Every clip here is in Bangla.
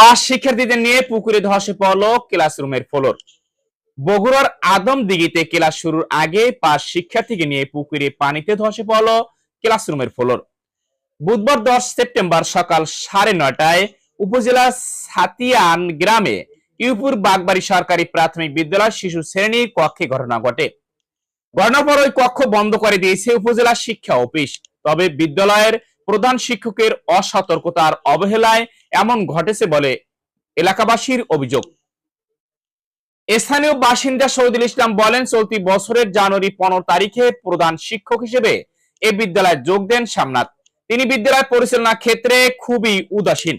পাঁচ শিক্ষার্থীদের নিয়ে পুকুরে ধসে পড়ল ক্লাসরুমের ফ্লোর। বগুড়ার আদম দিঘিতে ক্লাস শুরুর আগে পাঁচ শিক্ষার্থীকে নিয়ে পুকুরে পানিতে ধসে পড়ল ক্লাসরুমের ফ্লোর। বুধবার দশ সেপ্টেম্বর সকাল সাড়ে নয়টায় উপজেলা সাতিয়ান গ্রামে ইউপুর বাগবাড়ি সরকারি প্রাথমিক বিদ্যালয় শিশু শ্রেণির কক্ষে ঘটনা ঘটে। ঘটনার পর ওই কক্ষ বন্ধ করে দিয়েছে উপজেলা শিক্ষা অফিস। তবে বিদ্যালয়ের প্রধান শিক্ষকের অসতর্কতার অবহেলায় এমন ঘটেছে বলে এলাকাবাসীর অভিযোগ। স্থানীয় বাসিন্দা শহীদুল ইসলাম বলেন, চলতি বছরের জানুয়ারি পনেরো তারিখে প্রধান শিক্ষক হিসেবে এ বিদ্যালয়ে যোগ দেন সামনাথ। তিনি বিদ্যালয় পরিচালনা ক্ষেত্রে খুবই উদাসীন।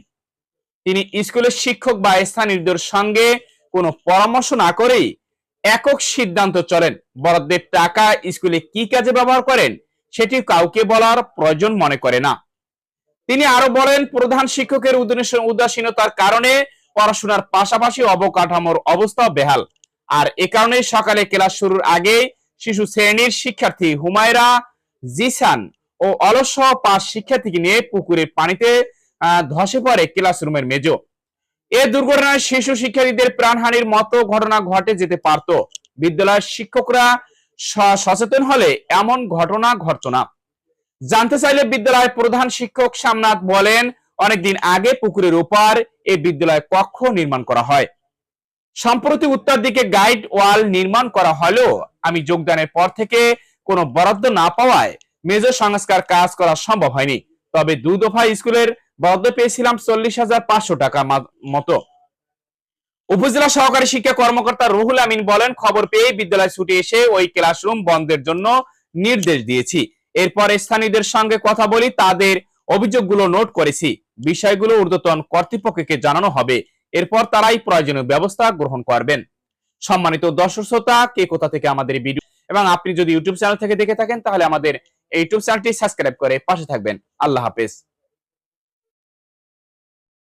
তিনি স্কুলের শিক্ষক বা স্থানীয়দের সঙ্গে কোনো পরামর্শ না করেই একক সিদ্ধান্ত চলেন, বরাদ্দের টাকা স্কুলে কি কাজে ব্যবহার করেন সেটি কাউকে বলার প্রয়োজন মনে করে না। তিনি আরও বলেন, প্রধান শিক্ষকের উদাসীনতার কারণে পড়াশোনার পাশাপাশি অবকাঠামোর অবস্থা বেহাল। আর এ কারণে সকালে ক্লাস শুরুর আগে শিশু শ্রেণির শিক্ষার্থী হুমায়রা জিসান ও অলস পাঁচ শিক্ষার্থীকে নিয়ে পুকুরের পানিতে ধসে পড়ে ক্লাসরুমের মেজো। এ দুর্ঘটনায় শিশু শিক্ষার্থীদের প্রাণহানির মতো ঘটনা ঘটে যেতে পারত। বিদ্যালয়ের শিক্ষকরা সচেতন হলে এমন ঘটনা ঘটত না। জানতে চাইলে বিদ্যালয়ের প্রধান শিক্ষক সামনাথ বলেন, অনেকদিন আগে পুকুরের ওপার এই বিদ্যালয় কক্ষ নির্মাণ করা হয়। সম্প্রতি উত্তর দিকে গাইড ওয়াল নির্মাণ করা হলেও আমি যোগদানের পর থেকে কোনো বরাদ্দ না পাওয়ায় মেজর সংস্কার কাজ করা সম্ভব হয়নি। তবে দুই দফা স্কুলের বরাদ্দ পেয়েছিলাম চল্লিশ হাজার পাঁচশো টাকা মতো। উপজেলা সহকারী শিক্ষা কর্মকর্তা রুহুল আমিন বলেন, খবর পেয়ে বিদ্যালয় ছুটে এসে ওই ক্লাসরুম বন্ধের জন্য নির্দেশ দিয়েছি। এরপর স্থানীয়দের সঙ্গে কথা বলি, তাদের অভিযোগগুলো নোট করেছি। বিষয়গুলো ঊর্ধ্বতন কর্তৃপক্ষকে জানানো হবে। এরপর তারাই প্রয়োজনীয় ব্যবস্থা গ্রহণ করবেন। সম্মানিত দর্শক শ্রোতা, কে কোথা থেকে আমাদের ভিডিও এবং আপনি যদি ইউটিউব চ্যানেল থেকে দেখে থাকেন, তাহলে আমাদের ইউটিউব চ্যানেলটি সাবস্ক্রাইব করে পাশে থাকবেন। আল্লাহ হাফেজ।